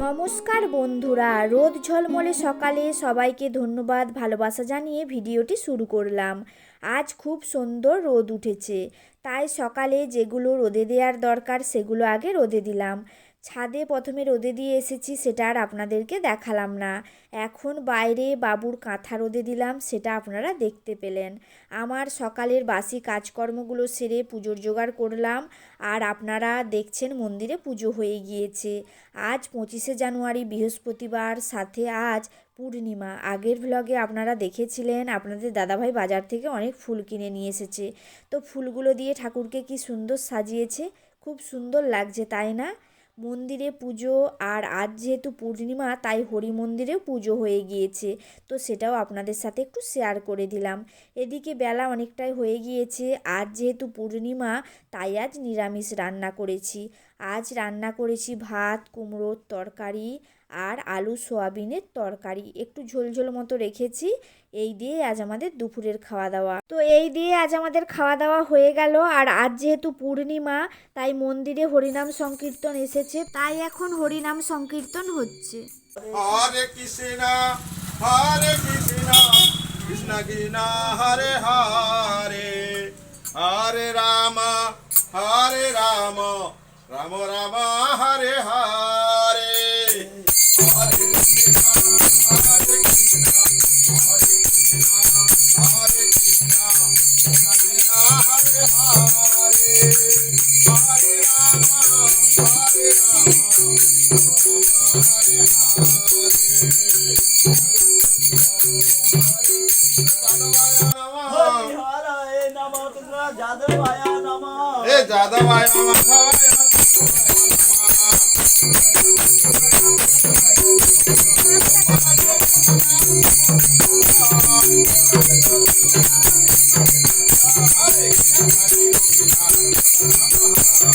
নমস্কার বন্ধুরা, রোদ ঝলমলে সকালে সবাইকে ধন্যবাদ, ভালোবাসা জানিয়ে ভিডিওটি শুরু করলাম। আজ খুব সুন্দর রোদ উঠেছে, তাই সকালে যেগুলো রোদে দেওয়ার দরকার সেগুলো আগে রোদে দিলাম। ছাদে প্রথমে রোদে দিয়ে এসেছি, সেটা আর আপনাদেরকে দেখালাম না। এখন বাইরে বাবুর কাঁথা রোদে দিলাম, সেটা আপনারা দেখতে পেলেন। আমার সকালের বাসি কাজকর্মগুলো সেরে পুজোর জোগাড় করলাম, আর আপনারা দেখছেন মন্দিরে পুজো হয়ে গিয়েছে। আজ পঁচিশে জানুয়ারি, বৃহস্পতিবার, সাথে আজ পূর্ণিমা। আগের ভ্লগে আপনারা দেখেছিলেন, আপনাদের দাদাভাই বাজার থেকে অনেক ফুল কিনে নিয়ে এসেছে। তো ফুলগুলো দিয়ে ঠাকুরকে কি সুন্দর সাজিয়েছে, খুব সুন্দর লাগছে, তাই না? মন্দিরে পুজো আর আজ যেহেতু পূর্ণিমা, তাই হরি মন্দিরেও পুজো হয়ে গিয়েছে। তো সেটাও আপনাদের সাথে একটু শেয়ার করে দিলাম। এদিকে বেলা অনেকটাই হয়ে গিয়েছে আর যেহেতু পূর্ণিমা, তাই আজ নিরামিষ রান্না করেছি। আজ রান্না করেছি ভাত কুমড়োর তরকারি আর আলু সোয়াবিনের তরকারি। একটু ঝোলঝোল মতো রেখেছি। এই দিয়ে আজ আমাদের দুপুরের খাওয়া দাওয়া। তো এই দিয়ে আজ আমাদের খাওয়া দাওয়া হয়ে গেল। আর আজ যেহেতু পূর্ণিমা, তাই মন্দিরে হরিনাম সংকীর্তন এসেছে। তাই এখন হরিনাম সংকীর্তন হচ্ছে। হরে রাম হরে রাম। রাম রাম হরে হরে। হরে কৃষ্ণ হরে কৃষ্ণ হরে কৃষ্ণ হরে কৃষ্ণ কৃষ্ণ যাদবায়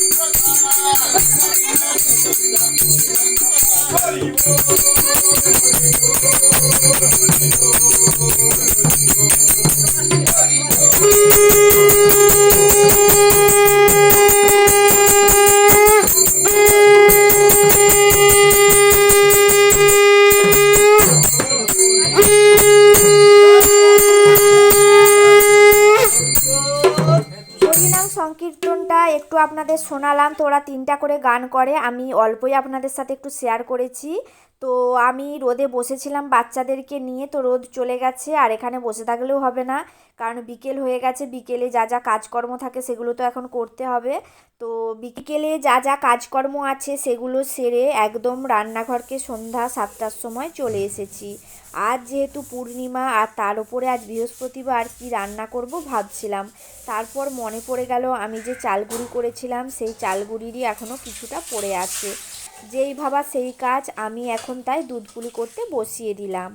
একটু শোনালাম তো ওরা তিনটা করে গান করে, আমি অল্পই আপনাদের সাথে একটু শেয়ার করেছি। তো আমি রোদে বসেছিলাম বাচ্চাদেরকে নিয়ে, তো রোদ চলে গেছে আর এখানে বসে থাকলেও হবে না। কারণ বিকেল হয়ে গেছে, বিকেলে যা যা কাজকর্ম থাকে সেগুলো তো এখন করতে হবে। তো বিকেলে যা যা কাজকর্ম আছে সেগুলো সেরে একদম রান্নাঘরকে সন্ধ্যা সাতটার সময় চলে এসেছি। আজ যেহেতু পূর্ণিমা, আর তার উপরে আজ বৃহস্পতিবার কি রান্না করব ভাবছিলাম। তারপর মনে পড়ে গেল আমি যে চালগুড়ি করেছিলাম, সেই চালগুড়িরই এখনও কিছুটা পড়ে আছে। যেই ভাবা সেই কাজ আমি এখন তাই দুধ পুলি করতে বসিয়ে দিলাম।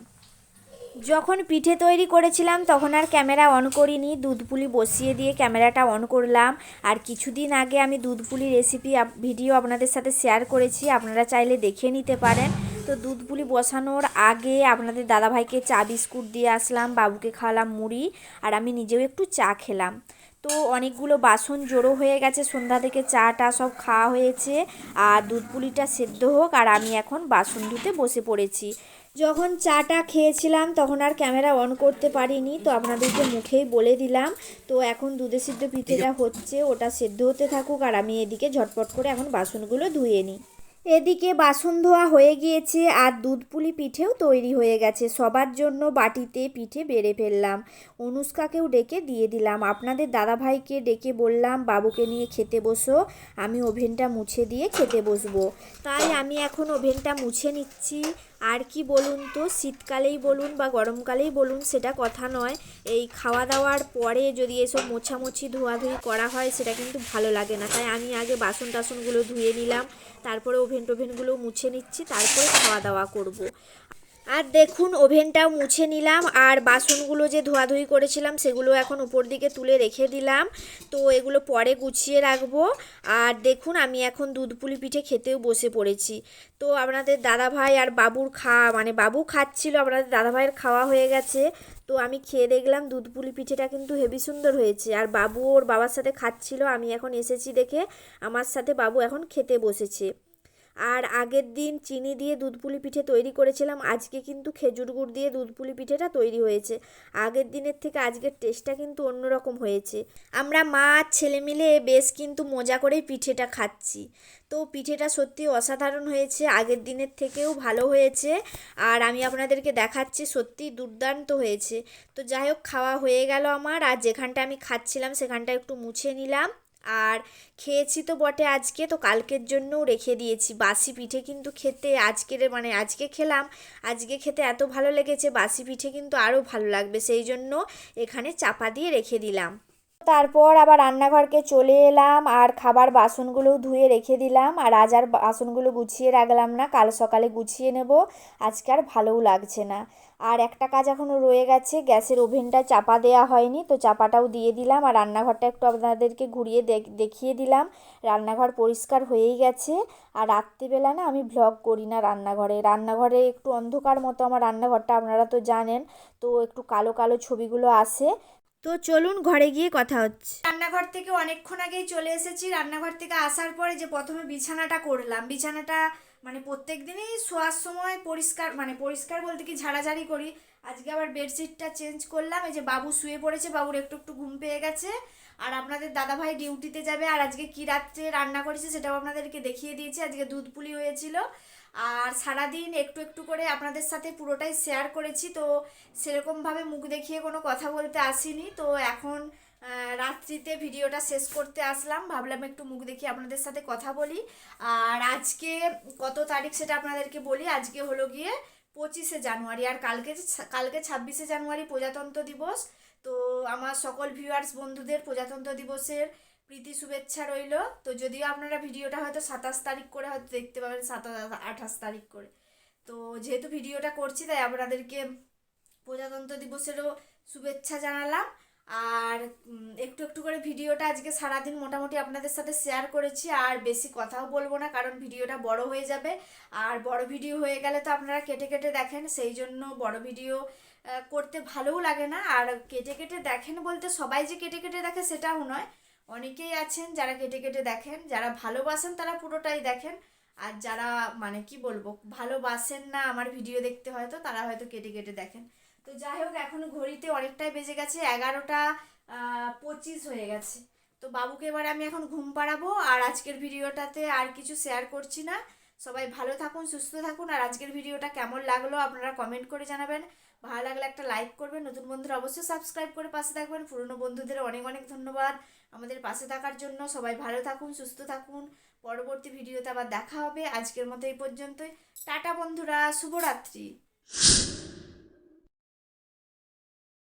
যখন পিঠে তৈরি করেছিলাম তখন আর ক্যামেরা অন করিনি দুধ পুলি বসিয়ে দিয়ে ক্যামেরাটা অন করলাম। আর কিছুদিন আগে আমি দুধ পুলি রেসিপি ভিডিও আপনাদের সাথে শেয়ার করেছি, আপনারা চাইলে দেখে নিতে পারেন। তো দুধ পুলি বসানোর আগে আপনাদের দাদাভাইকে চা বিস্কুট দিয়ে আসলাম, বাবুকে খাওয়ালাম মুড়ি, আর আমি নিজেও একটু চা খেলাম। তো অনেকগুলো বাসন জড়ো হয়ে গেছে, সন্ধ্যা থেকে চাটা সব খাওয়া হয়েছে, আর দুধ পুলিটা সেদ্ধ হোক, আর আমি এখন বাসন ধুতে বসে পড়েছি। যখন চাটা খেয়েছিলাম, তখন আর ক্যামেরা অন করতে পারিনি, তো আপনাদেরকে মুখেই বলে দিলাম। তো এখন দুধে সিদ্ধ পিঠেটা হচ্ছে, ওটা সেদ্ধ হতে থাকুক, আর আমি এদিকে ঝটপট করে এখন বাসনগুলো ধুয়ে নিই। এদিকে বাসন ধোয়া হয়ে গিয়েছে আর দুধ পুলি পিঠেও তৈরি হয়ে গেছে। সবার জন্য বাটিতে পিঠে বেড়ে ফেললাম। অনুষ্কাকেও ডেকে দিয়ে দিলাম। আপনাদের দাদাভাইকে ডেকে বললাম, বাবুকে নিয়ে খেতে বসো, আমি ওভেনটা মুছে দিয়ে খেতে বসবো। তাই আমি এখন ওভেনটা মুছে নিচ্ছি। আর কি বলুন তো, শীতকালেই বলুন বা গরমকালেই বলুন, সেটা কথা নয় এই খাওয়া দাওয়ার পরে যদি এসব মোছামুছি, ধোয়াধুয়ি করা হয়, সেটা কিন্তু ভালো লাগে না তাই আমি আগে বাসন টাসনগুলো ধুয়ে নিলাম, তারপরে ওভেন টোভেনগুলো মুছে নিচ্ছি, তারপরে খাওয়া দাওয়া করব। আর দেখুন, ওভেনটাও মুছে নিলাম, আর বাসনগুলো যে ধোয়াধুয়ি করেছিলাম সেগুলো এখন উপর দিকে তুলে রেখে দিলাম। তো এগুলো পরে গুছিয়ে রাখব। আর দেখুন, আমি এখন দুধ পুলি পিঠে খেতেও বসে পড়েছি। তো আপনাদের দাদাভাই আর বাবুর খাওয়া মানে বাবু খাচ্ছিল, আপনাদের দাদাভাইয়ের খাওয়া হয়ে গেছে। তো আমি খেয়ে দেখলাম দুধ পুলি পিঠেটা কিন্তু হেভি সুন্দর হয়েছে। আর বাবু ওর বাবার সাথে খাচ্ছিল, আমি এখন এসেছি দেখে, আমার সাথে বাবু এখন খেতে বসেছে। আর আগের দিন চিনি দিয়ে দুধ পুলি পিঠে তৈরি করেছিলাম, আজকে কিন্তু খেজুর গুড় দিয়ে দুধ পুলি পিঠেটা তৈরি হয়েছে। আগের দিনের থেকে আজকের টেস্টটা কিন্তু অন্যরকম হয়েছে। আমরা মা আর ছেলে মিলে বেশ কিন্তু মজা করেই পিঠেটা খাচ্ছি। তো পিঠেটা সত্যি অসাধারণ হয়েছে, আগের দিনের থেকেও ভালো হয়েছে। আর আমি আপনাদেরকে দেখাচ্ছি, সত্যি দুর্দান্ত হয়েছে। তো যাই হোক, খাওয়া হয়ে গেল আমার, আর যেখানটা আমি খাচ্ছিলাম সেখানটা একটু মুছে নিলাম। আর খেয়েছি তো বটে আজকে, তো কালকের জন্যও রেখে দিয়েছি। বাসি পিঠে কিন্তু খেতে আজকের মানে আজকে খেলাম, আজকে খেতে এত ভালো লেগেছে, বাসি পিঠে কিন্তু আরও ভালো লাগবে, সেই জন্য এখানে চাপা দিয়ে রেখে দিলাম। তারপর আবার রান্নাঘরকে চলে এলাম, আর খাবার বাসনগুলোও ধুয়ে রেখে দিলাম, আর আজ আর বাসনগুলো গুছিয়ে রাখলাম না, কাল সকালে গুছিয়ে নেব, আজকে আর ভালোও লাগছে না। আর একটা কাজ এখনও রয়ে গেছে, গ্যাসের ওভেনটা চাপা দেওয়া হয়নি, তো চাপাটাও দিয়ে দিলাম। আর রান্নাঘরটা একটু আপনাদেরকে ঘুরিয়ে দেখ- দেখিয়ে দিলাম। রান্নাঘর পরিষ্কার হয়েই গেছে। আর রাত্রিবেলা না আমি ভ্লগ করি না রান্নাঘরে। রান্নাঘরে একটু অন্ধকার মতো আমার রান্নাঘরটা, আপনারা তো জানেন। তো একটু কালো কালো ছবিগুলো আসে তো চলুন ঘরে গিয়ে কথা হচ্ছে। রান্নাঘর থেকে অনেকক্ষণ আগেই চলে এসেছি। রান্নাঘর থেকে আসার পরে যে প্রথমে বিছানাটা করলাম, বিছানাটা মানে প্রত্যেক দিনই শোয়ার সময় পরিষ্কার মানে পরিষ্কার বলতে কি ঝাড়াঝাড়ি করি। আজকে আবার বেডশিটটা চেঞ্জ করলাম, এই যে বাবু শুয়ে পড়েছে, বাবুর একটু একটু ঘুম পেয়ে গেছে। আর আপনাদের দাদাভাই ডিউটিতে যাবে, আর আজকে কী রাত্রে রান্না করেছে সেটাও আপনাদেরকে দেখিয়ে দিয়েছি, আজকে দুধ পুলি হয়েছিল। আর সারাদিন একটু একটু করে আপনাদের সাথে পুরোটাই শেয়ার করেছি, তো সেরকমভাবে মুখ দেখিয়ে কোনো কথা বলতে আসিনি। তো এখন রাত্রিতে ভিডিওটা শেষ করতে আসলাম। ভাবলাম একটু মুখ দেখিয়ে আপনাদের সাথে কথা বলি। আর আজকে কত তারিখ সেটা আপনাদেরকে বলি। আজকে হলো গিয়ে পঁচিশে জানুয়ারি আর কালকে কালকে ছাব্বিশে জানুয়ারি প্রজাতন্ত্র দিবস। তো আমার সকল ভিউয়ার্স বন্ধুদের প্রজাতন্ত্র দিবসের প্রীতি শুভেচ্ছা রইল। তো যদিও আপনারা ভিডিওটা হয়তো সাতাশ তারিখ করে হয়তো দেখতে পাবেন, সাতাশ, আঠাশ তারিখ করে। তো যেহেতু ভিডিওটা করছি, তাই আপনাদেরকে প্রজাতন্ত্র দিবসেরও শুভেচ্ছা জানালাম। আর একটু একটু করে ভিডিওটা আজকে সারাদিন মোটামুটি আপনাদের সাথে শেয়ার করেছি। আর বেশি কথাও বলব না, কারণ ভিডিওটা বড় হয়ে যাবে। আর বড় ভিডিও হয়ে গেলে তো আপনারা কেটে কেটে দেখেন, সেই জন্য বড় ভিডিও করতে ভালোও লাগে না। আর কেটে কেটে দেখেন বলতে সবাই যে কেটে কেটে দেখে সেটাও নয়। অনেকেই আছেন যারা কেটে কেটে দেখেন, যারা ভালোবাসেন তারা পুরোটাই দেখেন। আর যারা মানে কি বলব, ভালোবাসেন না আমার ভিডিও দেখতে হয়তো, তারা হয়তো কেটে কেটে দেখেন। তো যাই হোক, এখন ঘড়িতে অনেকটাই বেজে গেছে, এগারোটা পঁচিশ হয়ে গেছে। তো বাবুকে এবার আমি এখন ঘুম পাড়াবো আর আজকের ভিডিওটাতে আর কিছু শেয়ার করছি না। সবাই ভালো থাকুন, সুস্থ থাকুন আর আজকের ভিডিওটা কেমন লাগল আপনারা কমেন্ট করে জানাবেন। ভালো লাগলে একটা লাইক করবেন, নতুন বন্ধুরা অবশ্যই সাবস্ক্রাইব করে পাশে থাকবেন। পুরনো বন্ধুদের অনেক অনেক ধন্যবাদ আমাদের পাশে থাকার জন্য। সবাই ভালো থাকুন, সুস্থ থাকুন। পরবর্তী ভিডিওতে আবার দেখা হবে। আজকের মতো এই পর্যন্তই। টাটা বন্ধুরা, শুভরাত্রি।